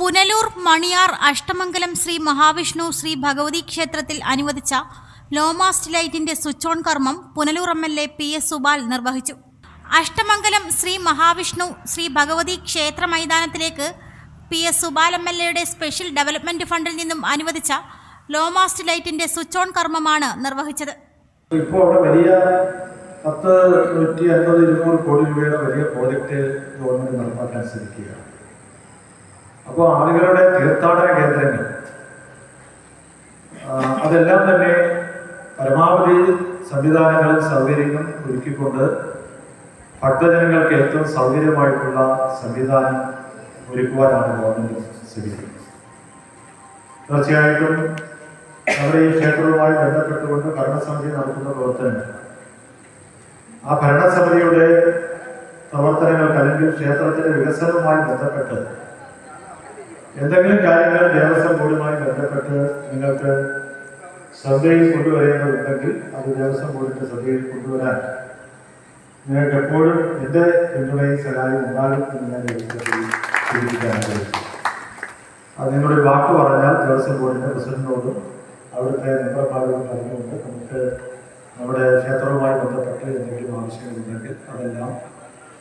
പുനലൂർ മണിയാർ അഷ്ടമംഗലം ശ്രീ മഹാവിഷ്ണു ശ്രീ ഭഗവതി ക്ഷേത്രത്തിൽ അനുവദിച്ച ലോമാസ്റ്റ് ലൈറ്റിന്റെ സ്വിച്ച് ഓൺ കർമ്മം Punalur M L A P S Subal നിർവഹിച്ചു. അഷ്ടമംഗലം ശ്രീ മഹാവിഷ്ണു ശ്രീ ഭഗവതി ക്ഷേത്ര മൈതാനത്തിലേക്ക് P S Subal M L എയുടെ സ്പെഷ്യൽ ഡെവലപ്മെന്റ് ഫണ്ടിൽ നിന്നും അനുവദിച്ച ലോമാസ്റ്റ് ലൈറ്റിന്റെ സ്വിച്ച് ഓൺ കർമ്മമാണ് നിർവഹിച്ചത്. ഇപ്പോൾ അവിടെ വലിയ പത്ത് നൂറ്റി അൻപത് ഇരുന്നൂറ് കോടി രൂപയുടെ വലിയ പ്രോജക്റ്റ് ഗവൺമെന്റ് നടപ്പാക്കാൻ ശ്രമിക്കുകയാണ്. അപ്പോൾ ആളുകളുടെ തീർത്ഥാടന കേന്ദ്രങ്ങൾ. അതെല്ലാം തന്നെ പരമാവധി സംവിധാനങ്ങളും സൗകര്യങ്ങളും ഒരുക്കിക്കൊണ്ട് ഭക്തജനങ്ങൾക്ക് ഏറ്റവും സൗകര്യമായിട്ടുള്ള സംവിധാനം ഒരുക്കുവാനാണ് ഗവൺമെന്റ് ശ്രമിക്കുന്നത്. തീർച്ചയായിട്ടും നമ്മുടെ ഈ ക്ഷേത്രവുമായി ബന്ധപ്പെട്ടുകൊണ്ട് ഭരണസമിതി നടത്തുന്ന പ്രവർത്തനങ്ങൾ ആ ഭരണസമിതിയുടെ പ്രവർത്തനങ്ങൾക്ക് അല്ലെങ്കിൽ ക്ഷേത്രത്തിന്റെ വികസനവുമായി ബന്ധപ്പെട്ട് എന്തെങ്കിലും കാര്യങ്ങൾ ദേവസ്വം ബോർഡുമായി ബന്ധപ്പെട്ട് നിങ്ങൾക്ക് ശ്രദ്ധയിൽ കൊണ്ടുവരേണ്ടതുണ്ടെങ്കിൽ അത് ദേവസ്വം ബോർഡിന്റെ ശ്രദ്ധയിൽ കൊണ്ടുവരാൻ നിങ്ങൾക്ക് എപ്പോഴും എന്റെ പിന്തുണയും സഹായം ഉണ്ടാകും എന്ന് ഞാൻ അത് നിങ്ങളുടെ വാക്ക് പറഞ്ഞാൽ ദേവസ്വം ബോർഡിന്റെ പ്രസിഡന്റിനോടും അവിടുത്തെ മെമ്പർമാരോടും പറഞ്ഞുകൊണ്ട് നമുക്ക് നമ്മുടെ ക്ഷേത്രവുമായി ബന്ധപ്പെട്ട് എന്തെങ്കിലും ആവശ്യങ്ങളുണ്ടെങ്കിൽ അതെല്ലാം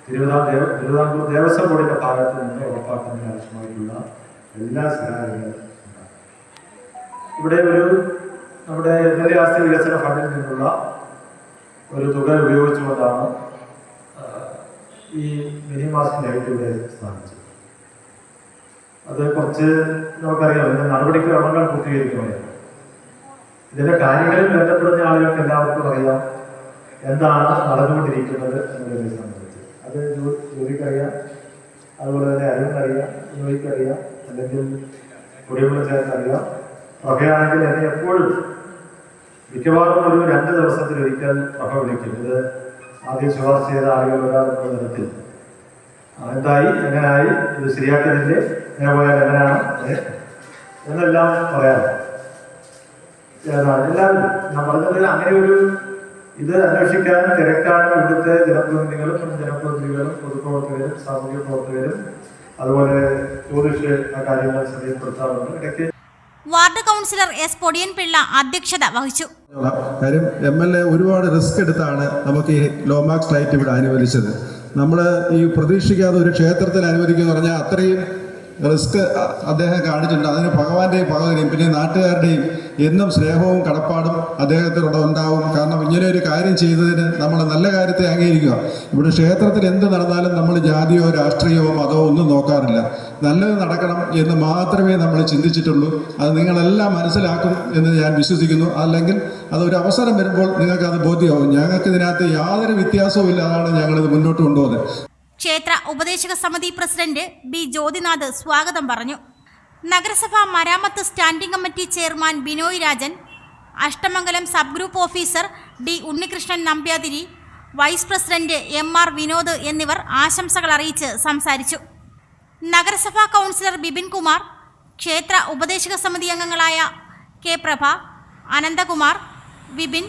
തിരുവിതാം ദേവ തിരുവിതാംകൂർ ദേവസ്വം ബോർഡിന്റെ ഭാഗത്ത് നിന്ന് ഉറപ്പാക്കുന്നതിന് ആവശ്യമായിട്ടുള്ള എല്ലാ സഹായങ്ങളും ഇവിടെ ഒരു നമ്മുടെ എ വികസന ഫണ്ടിൽ നിന്നുള്ള ഒരു തുക ഉപയോഗിച്ചുകൊണ്ടാണ് ഈ മിനി മാസ്ക് ലൈറ്റ് ഇവിടെ സ്ഥാപിച്ചത്. അത് കുറച്ച് നമുക്കറിയാം ഇതിന്റെ നടപടിക്രമങ്ങൾ പൂർത്തീകരിക്കുകയാണ് ഇതിന്റെ കാര്യങ്ങളിൽ ബന്ധപ്പെടുന്ന ആളുകൾക്ക് എല്ലാവർക്കും അറിയാം എന്താണ് നടന്നുകൊണ്ടിരിക്കുന്നത് എന്നതിനെ സംബന്ധിച്ച്. അത് ജോലിക്കറിയാം. അതുപോലെ തന്നെ അരുണിനറിയാം ജോലിക്കറിയാം അല്ലെങ്കിൽ കുടിയുള്ള ചേർന്നറിയാം പ്രഭയാണെങ്കിൽ എന്നെ എപ്പോഴും മിക്കവാറും ഒരു രണ്ട് ദിവസത്തിലൊരിക്കൽ പ്രഭ വിളിക്കും. ഇത് ആദ്യം ശുപാർശ ചെയ്ത ആളുകൾ ഒരാൾ എന്നുള്ള തരത്തിൽ. എന്തായി എങ്ങനായി? ഇത് ശരിയാക്കുന്നില്ലേ ഇങ്ങനെ പോയാൽ എങ്ങനെയാണ് എന്നെല്ലാം പറയാം. ഏതാണ്? എല്ലാവരും ഞാൻ പറഞ്ഞതിൽ അങ്ങനെ ഒരു ഇത് അന്വേഷിക്കാൻ തിരക്കാണ് ഇവിടുത്തെ ജനപ്രതിനിധികളും ജനപ്രതിനിധികളും പൊതുപ്രവർത്തകരും സാമൂഹ്യ പ്രവർത്തകരും അതുപോലെ ടൂറിസ്റ്റ് ആ കാര്യങ്ങൾ ശ്രദ്ധയിൽപ്പെടുത്താറുണ്ട്. ഇടയ്ക്ക് ward councillor S Podiyan Pillai അധ്യക്ഷത വഹിച്ചു. കാര്യം എം എൽ എ ഒരുപാട് റിസ്ക് എടുത്താണ് നമുക്ക് ഈ ലോമാക്സ് ലൈറ്റ് ഇവിടെ അനുവദിച്ചത്. നമ്മൾ ഈ പ്രതീക്ഷിക്കാതെ ഒരു ക്ഷേത്രത്തിൽ അനുവദിക്കുക എന്ന് പറഞ്ഞാൽ അത്രയും റിസ്ക് അദ്ദേഹം കാണിച്ചിട്ടുണ്ട്. അതിന് ഭഗവാന്റെയും ഭഗവതിയും പിന്നെ നാട്ടുകാരുടെയും എന്നും സ്നേഹവും കടപ്പാടും അദ്ദേഹത്തിനോട് ഉണ്ടാവും. കാരണം ഇങ്ങനെ ഒരു കാര്യം ചെയ്തതിന് നമ്മൾ നല്ല കാര്യത്തെ അംഗീകരിക്കുക. ഇവിടെ ക്ഷേത്രത്തിൽ എന്ത് നടന്നാലും നമ്മൾ ജാതിയോ രാഷ്ട്രീയമോ മതമോ ഒന്നും നോക്കാറില്ല. നല്ലത് നടക്കണം എന്ന് മാത്രമേ നമ്മൾ ചിന്തിച്ചിട്ടുള്ളൂ. അത് നിങ്ങളെല്ലാം മനസ്സിലാക്കും എന്ന് ഞാൻ വിശ്വസിക്കുന്നു. അല്ലെങ്കിൽ അതൊരു അവസരം വരുമ്പോൾ നിങ്ങൾക്ക് അത് ബോധ്യമാവും. ഞങ്ങൾക്ക് ഇതിനകത്ത് യാതൊരു വ്യത്യാസവും ഇല്ലാതാണ് ഞങ്ങളിത് മുന്നോട്ട് കൊണ്ടുപോകുന്നത്. ക്ഷേത്ര ഉപദേശക സമിതി പ്രസിഡന്റ് ബി. ജ്യോതിനാഥ് സ്വാഗതം പറഞ്ഞു. നഗരസഭ മരാമത്ത് standing committee chairman Binoy Rajan Ashtamangalam sub group officer D Unnikrishnan Nambiathiri vice president M R Vinod എന്നിവർ ആശംസകൾ അറിയിച്ച് സംസാരിച്ചു. നഗരസഭാ കൗൺസിലർ ബിപിൻ കുമാർ ക്ഷേത്ര ഉപദേശക സമിതി അംഗങ്ങളായ കെ പ്രഭ അനന്തകുമാർ വിപിൻ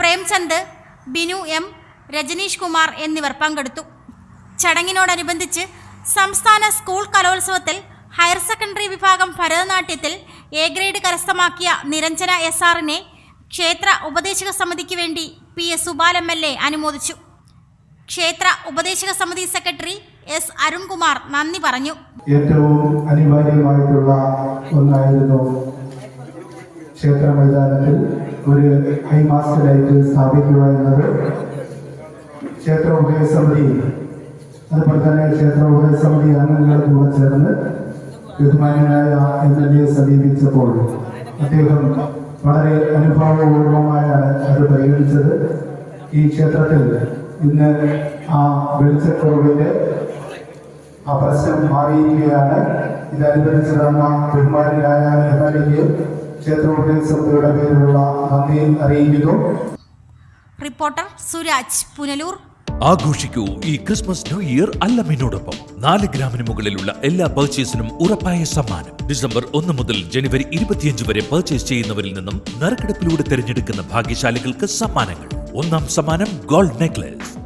പ്രേംചന്ദ് ബിനു എം രജനീഷ് കുമാർ എന്നിവർ പങ്കെടുത്തു. ചടങ്ങിനോടനുബന്ധിച്ച് സംസ്ഥാന സ്കൂൾ കലോത്സവത്തിൽ ഹയർ സെക്കൻഡറി വിഭാഗം ഭരതനാട്യത്തിൽ എ ഗ്രേഡ് കരസ്ഥമാക്കിയ നിരഞ്ജന എസ് ആറിനെ ക്ഷേത്ര ഉപദേശക സമിതിക്ക് വേണ്ടി P S Subal M L A അനുമോദിച്ചു. ക്ഷേത്ര ഉപദേശക സമിതി സെക്രട്ടറി എസ് അരുൺകുമാർ നന്ദി പറഞ്ഞു. ഏറ്റവും അനിവാര്യമായിട്ടുള്ള ഒന്നായിരുന്നു ക്ഷേത്ര മൈതാനത്തിൽ ഒരു ഹൈമാസ്റ്റ് ലൈറ്റ് സ്ഥാപിക്കുക എന്നത്. ക്ഷേത്ര ഉപയോഗസമിതി അതുപോലെ തന്നെ ക്ഷേത്ര ഉപയോഗസമിതി അംഗങ്ങളും കൂടെ ചേർന്ന് ബഹുമാന്യനായ എം എൽ എ സമീപിച്ചപ്പോൾ അദ്ദേഹം വളരെ അനുഭാവപൂർവമായാണ് അത് പരിഗണിച്ചത്. ഈ ക്ഷേത്രത്തിൽ ഇന്ന് ആ വെളിച്ചക്കുറവിന്റെ ആ പ്രശ്നം മാറിയിരിക്കുകയാണ്. ഇതനുസരിച്ച് തന്ന ബഹുമാനായ എം എൽ എ ക്ഷേത്ര സമിതിയുടെ പേരിലുള്ള നന്ദി അറിയിക്കുന്നു. റിപ്പോർട്ടർ സുരാജ് പുനലൂർ. ആഘോഷിക്കൂ ഈ ക്രിസ്മസ് ന്യൂ ഇയർ അല്ലമിനോടൊപ്പം. നാല് ഗ്രാമിന് മുകളിലുള്ള എല്ലാ പർച്ചേസിനും ഉറപ്പായ സമ്മാനം. ഡിസംബർ ഒന്ന് മുതൽ ജനുവരി ഇരുപത്തിയഞ്ച് വരെ പർച്ചേസ് ചെയ്യുന്നവരിൽ നിന്നും നറുക്കെടുപ്പിലൂടെ തിരഞ്ഞെടുക്കുന്ന ഭാഗ്യശാലികൾക്ക് സമ്മാനങ്ങൾ. ഒന്നാം സമ്മാനം ഗോൾഡ് നെക്ലസ്